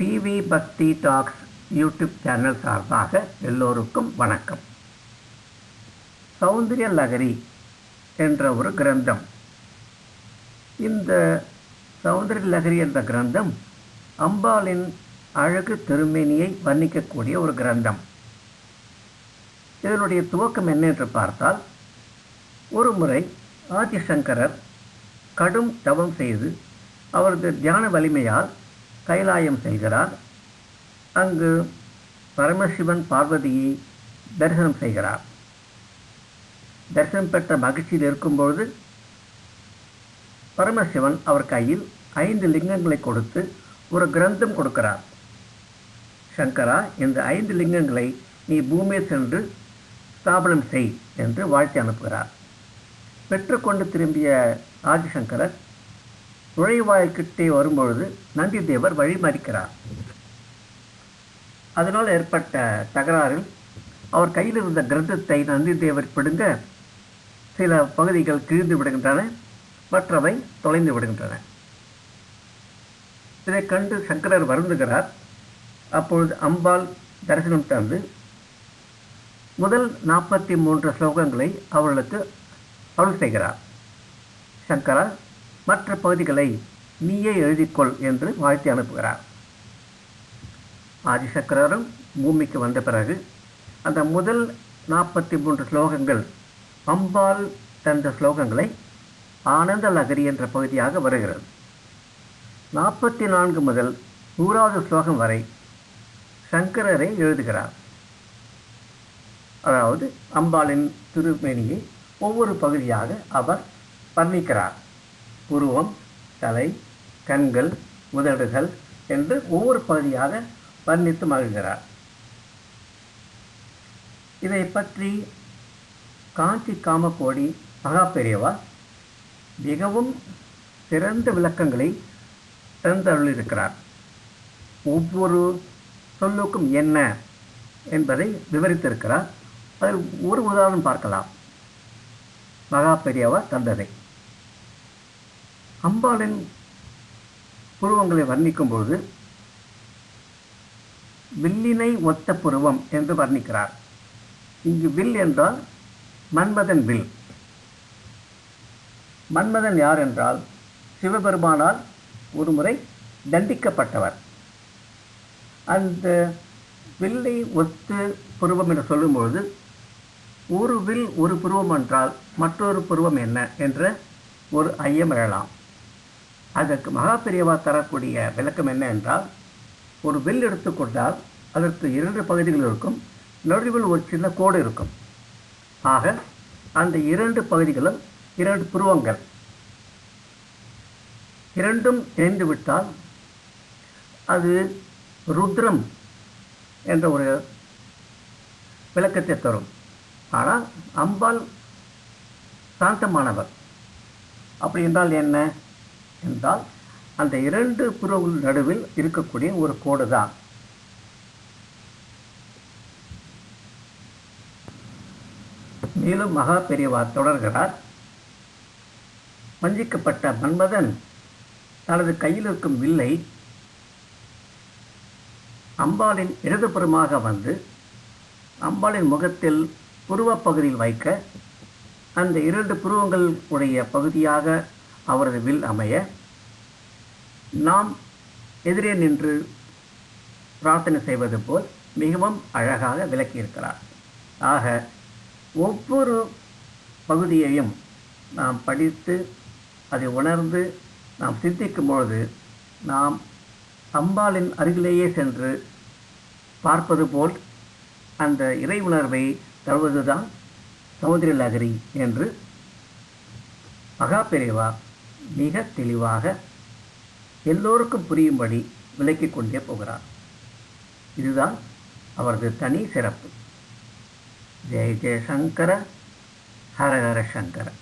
PV பக்தி tax YouTube channel சார்பாக எல்லோருக்கும் வணக்கம். சௌந்தரிய லகரி என்ற ஒரு கிரந்தம். இந்த சௌந்தரிய லகரி என்ற கிரந்தம் அம்பாளின் அழகு திருமேனியை வர்ணிக்கக்கூடிய ஒரு கிரந்தம். இதனுடைய துவக்கம் என்ன என்று பார்த்தால் ஒரு முறை ஆதிசங்கரர் கடும் தவம் செய்து அவரது தியான வலிமையால் கைலாயம் செல்கிறார் அங்கு பரமசிவன் பார்வதியை தரிசனம் செய்கிறார். தரிசனம் பெற்ற மகிழ்ச்சியில் இருக்கும்பொழுது பரமசிவன் அவர் கையில் ஐந்து லிங்கங்களை கொடுத்து ஒரு கிரந்தம் கொடுக்கிறார். சங்கரா இந்த ஐந்து லிங்கங்களை நீ பூமியை சென்று ஸ்தாபனம் செய் என்று வாழ்த்தி அனுப்புகிறார். பெற்றுக்கொண்டு திரும்பிய ஆதிசங்கரர் நுழைவாய்க்கிட்டே வரும்பொழுது நந்திதேவர் வழிமறிக்கிறார். அதனால் ஏற்பட்ட தகராறில் அவர் கையில் இருந்த கிரந்தத்தை நந்திதேவர் பிடுங்க சில பகுதிகள் கிழிந்து விடுகின்றன மற்றவை தொலைந்து விடுகின்றன. இதை கண்டு சங்கரர் வருந்துகிறார். அப்பொழுது அம்பாள் தரிசனம் தந்து முதல் நாற்பத்தி மூன்று ஸ்லோகங்களை அவர்களுக்கு அருள் செய்கிறார். சங்கரா மற்ற பகுதிகளை நீயே எழுதிக்கொள் என்று வாழ்த்தி அனுப்புகிறார். ஆதிசக்கரரும் பூமிக்கு வந்த பிறகு அந்த முதல் நாற்பத்தி மூன்று ஸ்லோகங்கள் அம்பாள் தந்த ஸ்லோகங்களை ஆனந்த லகரி என்ற பகுதியாக வருகிறது. நாற்பத்தி நான்கு முதல் நூறாவது ஸ்லோகம் வரை சங்கரரை எழுதுகிறார். அதாவது அம்பாளின் திருமேனியை ஒவ்வொரு பகுதியாக அவர் வர்ணிக்கிறார். உருவம் தலை கண்கள் உதடுகள் என்று ஒவ்வொரு பகுதியாக வர்ணித்து மகிழ்கிறார். இதை பற்றி காஞ்சி காமக்கோடி மகா பெரியவா மிகவும் சிறந்த விளக்கங்களை தந்தருளிருக்கிறார் ஒவ்வொரு சொல்லுக்கும் என்ன என்பதை விவரித்திருக்கிறார். அதில் ஒரு உதாரணம் பார்க்கலாம். மகா பெரியவா தந்ததை. அம்பாளின் புருவங்களை வர்ணிக்கும் பொழுது வில்லினை ஒத்த புருவம் என்று வர்ணிக்கிறார். இங்கு வில் என்றால் மன்மதன் வில். மன்மதன் யார் என்றால் சிவபெருமானால் ஒருமுறை தண்டிக்கப்பட்டவர். அந்த வில்லை ஒத்து புருவம் என்று சொல்லும்பொழுது ஒரு வில் ஒரு புருவம் என்றால் மற்றொரு புருவம் என்ன என்ற ஒரு ஐயம் எழலாம். அதற்கு மகாபெரியவா தரக்கூடிய விளக்கம் என்ன என்றால் ஒரு வில் எடுத்துக்கொண்டால் அதற்கு இரண்டு பகுதிகள் இருக்கும் நடுவில் ஒரு சின்ன கோடு இருக்கும். ஆக அந்த இரண்டு பகுதிகளும் இரண்டு புருவங்கள். இரண்டும் இணைந்து விட்டால் அது ருத்ரம் என்ற ஒரு விளக்கத்தை தரும். ஆனால் அம்பாள் சாந்தமானவர். அப்படி என்றால் என்ன? என்றால் அந்த இரண்டு புறவுகள் நடுவில் இருக்கக்கூடிய ஒரு கோடு தான் மேலும் மகா பெரியவா தொடர்கிறார் வஞ்சிக்கப்பட்ட மன்மதன் தனது கையில் இருக்கும் வில்லை அம்பாளின் இடதுபுறமாக வந்து அம்பாளின் முகத்தில் புருவப்பகுதியில் வைக்க அந்த இரண்டு புருவங்கள் உடைய பகுதியாக அவரது வில் அமைய நாம் எதிரே நின்று பிரார்த்தனை செய்வது போல் மிகவும் அழகாக விளக்கியிருக்கிறார். ஆக ஒவ்வொரு பகுதியையும் நாம் படித்து அதை உணர்ந்து நாம் சிந்திக்கும் பொழுது நாம் அம்பாளின் அருகிலேயே சென்று பார்ப்பது போல் அந்த இறை உணர்வை தருவதுதான் சமுதிர லகரி என்று மகாபெரிவா மிக தெளிவாக எல்லோருக்கும் புரியும்படி விளக்கிக் கொண்டே போகிறார். இதுதான் அவரது தனி சிறப்பு. ஜெய ஜெயசங்கர ஹரஹர சங்கர.